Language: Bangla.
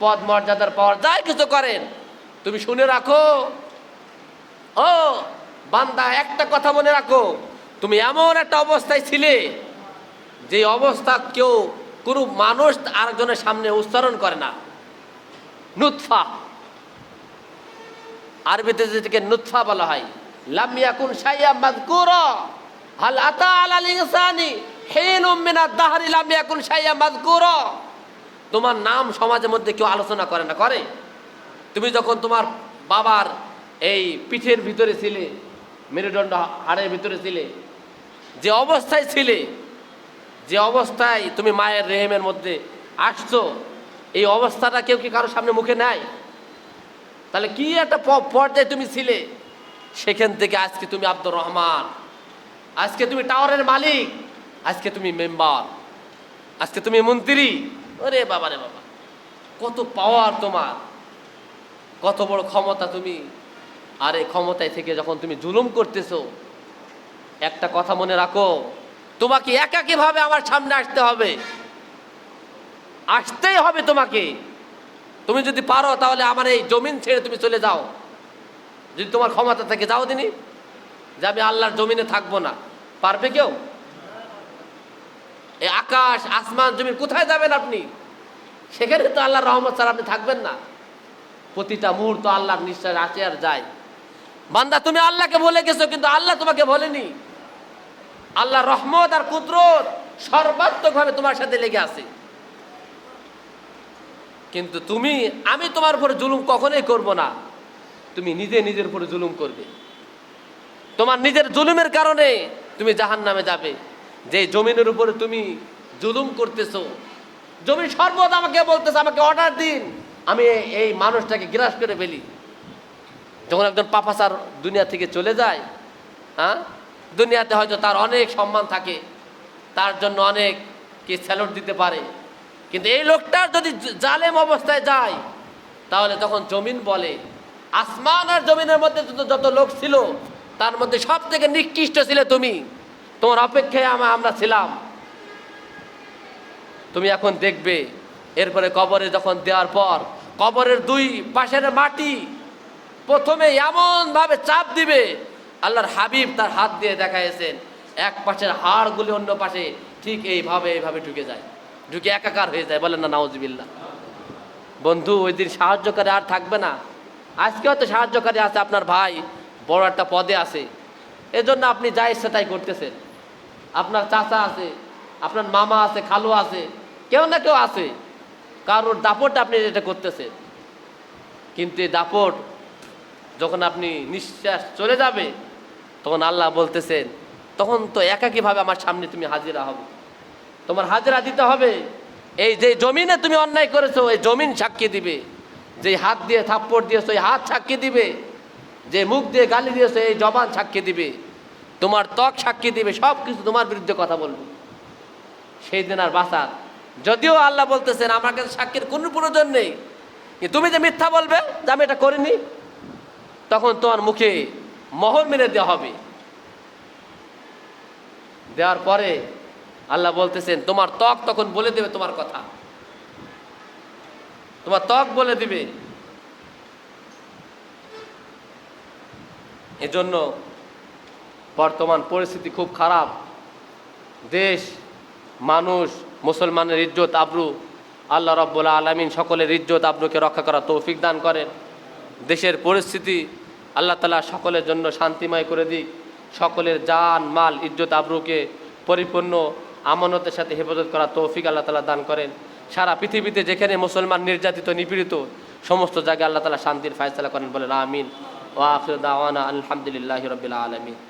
পদ মর্যাদার পাওয়ার যাই কিছু করেন, তুমি শুনে রাখো। ও, বান্দা, একটা কথা মনে রাখো। তুমি এমন একটা অবস্থায় ছিলে যে অবস্থা কেউ, কোনো মানুষ আরেকজনের সামনে উচ্চারণ করে না। নুৎফা। আরবিতে যেটাকে নুৎফা বলা হয়। লাম ইয়াকুন শাইয়া মাযকুরা। হাল আতা আলাল ইনসানি হিনুম মিনাদ দাহরি লাম ইয়াকুন শাইয়া মাযকুরা। তোমার নাম সমাজের মধ্যে কেউ আলোচনা করে না, করে? তুমি যখন তোমার বাবার এই পিঠের ভিতরে ছিলে, মেরুদণ্ড হাড়ের ভিতরে ছিলে, যে অবস্থায় ছিলে, যে অবস্থায় তুমি মায়ের রেহেমের মধ্যে আসছো, এই অবস্থাটা কেউ কি কারোর সামনে মুখে নেয়? তাহলে কি একটা পর্যায়ে তুমি ছিলে? সেখান থেকে আজকে তুমি আব্দুর রহমান, আজকে তুমি টাওয়ারের মালিক, আজকে তুমি মেম্বার, আজকে তুমি মন্ত্রী ওরে বাবা রে বাবা, কত পাওয়ার তোমার, কত বড় ক্ষমতা তুমি। আর এই ক্ষমতায় থেকে যখন তুমি জুলুম করতেছো, একটা কথা মনে রাখো, তোমাকে একাকীভাবে আমার সামনে আসতে হবে। আসতেই হবে তোমাকে। তুমি যদি পারো তাহলে আমার এই জমিন ছেড়ে তুমি চলে যাও। যদি তোমার ক্ষমতা থাকে যাও দিনি, যে আমি আল্লাহর জমিনে থাকব না, পারবে কেউ? এই আকাশ, আসমান, জমিন, কোথায় যাবেন আপনি? সেখানে তো আল্লাহর রহমত স্যার আপনি থাকবেন না। প্রতিটা মুহূর্ত আল্লাহর নিঃশ্বাস আসে আর যায়। বান্দা, তুমি আল্লাহকে বলে গেছো, কিন্তু আল্লাহ তোমাকে বলেনি। আল্লাহ রহমত আর কুদরত সর্বাত্মকভাবে তোমার সাথে লেগে আছে। কিন্তু তুমি, আমি তোমার উপরে জুলুম কখনোই করব না। তুমি নিজে নিজের উপরে জুলুম করবে। তোমার নিজের জুলুমের কারণে তুমি জাহান নামে যাবে। যে জমিনের উপরে তুমি জুলুম করতেছো, জমি সর্বদা আমাকে বলতেছে, আমাকে অর্ডার দিন। আমি এই- মানুষটাকে গ্রাস করে ফেলি। যখন একজন পাপাসার দুনিয়া থেকে চলে যায় হ্যাঁ? দুনিয়াতে হয়তো তার অনেক সম্মান থাকে, তার জন্য অনেক কি স্যালুট দিতে পারে। কিন্তু এই লোকটার যদি জালেম অবস্থায় যায়, তাহলে তখন জমিন বলে, আসমান আর জমিনের মধ্যে যত লোক ছিল, তার মধ্যে সব থেকে নিকৃষ্ট ছিলে তুমি। তোমার অপেক্ষায় আমা- আমরা ছিলাম। তুমি এখন দেখবে, এরপরে কবরে যখন দেওয়ার পর, কবরের দুই পাশের মাটি প্রথমে এমনভাবে চাপ দিবে, আল্লাহর হাবিব তার হাত দিয়ে দেখাইছেন এক পাশের হাড়গুলি অন্য পাশে ঠিক এইভাবে এইভাবে ঢুকে যায়। ঢুকে একাকার হয়ে যায়, বলেন না নাউজবিল্লা বন্ধু, ওই দিন সাহায্যকারী আর থাকবে না। আজকে হয়তো সাহায্যকারী আছে, আপনার ভাই বড় একটা পদে আছে। এজন্য আপনি যা ইচ্ছা তাই করতেছেন। আপনার চাচা আছে, আপনার মামা আছে, খালু আছে, কেউ না কেউ আছে। কারোর দাপট আপনি এটা করতেছেন। কিন্তু এই দাপট যখন আপনি নিঃশ্বাস চলে যাবে, তখন আল্লাহ বলতেছেন, তখন তো একাকীভাবে আমার সামনে তুমি হাজিরা হবে তোমার হাজিরা দিতে হবে। এই যে জমিনে তুমি অন্যায় করেছ, এই জমিন সাক্ষী দিবে। যে হাত দিয়ে থাপ্পড় দিয়েছ, এই হাত সাক্ষী দিবে। যে মুখ দিয়ে গালি দিয়েছ, এই জবান সাক্ষী দিবে। তোমার ত্বক সাক্ষী দিবে সব কিছু তোমার বিরুদ্ধে কথা বলবে। সেই দিন আর বাঁচার। যদিও আল্লাহ বলতেছেন, আমার কাছে সাক্ষীর কোনো প্রয়োজন নেই। তুমি যে মিথ্যা বলবে, যে আমি এটা করিনি, তখন তোমার মুখে মোহর মেরে দেওয়া হবে। দেওয়ার পরে আল্লাহ বলতেছেন, তোমার ত্বক তখন বলে দেবে তোমার কথা। তোমার ত্বক বলে দিবে। এজন্য বর্তমান পরিস্থিতি খুব খারাপ। দেশ, মানুষ, মুসলমানের ইজ্জত, আবরু। আল্লাহ রব্বুল্লা আলমিন সকলের ইজ্জত, আবরুকে রক্ষা করা তৌফিক দান করেন। দেশের পরিস্থিতি আল্লাহ তালা সকলের জন্য শান্তিময় করে দিক। সকলের জান, মাল, ইজ্জত, আব্রুকে পরিপূর্ণ আমানতের সাথে হেফাজত করা তৌফিক আল্লাহ তালা দান করেন। সারা পৃথিবীতে যেখানে মুসলমান নির্যাতিত, নিপীড়িত, সমস্ত জায়গায় আল্লাহ তালা শান্তির ফায়সালা করেন বলেন, আমিন। ও আফির দাওয়ানা আলহামদুলিল্লাহ রবিল আলমিন।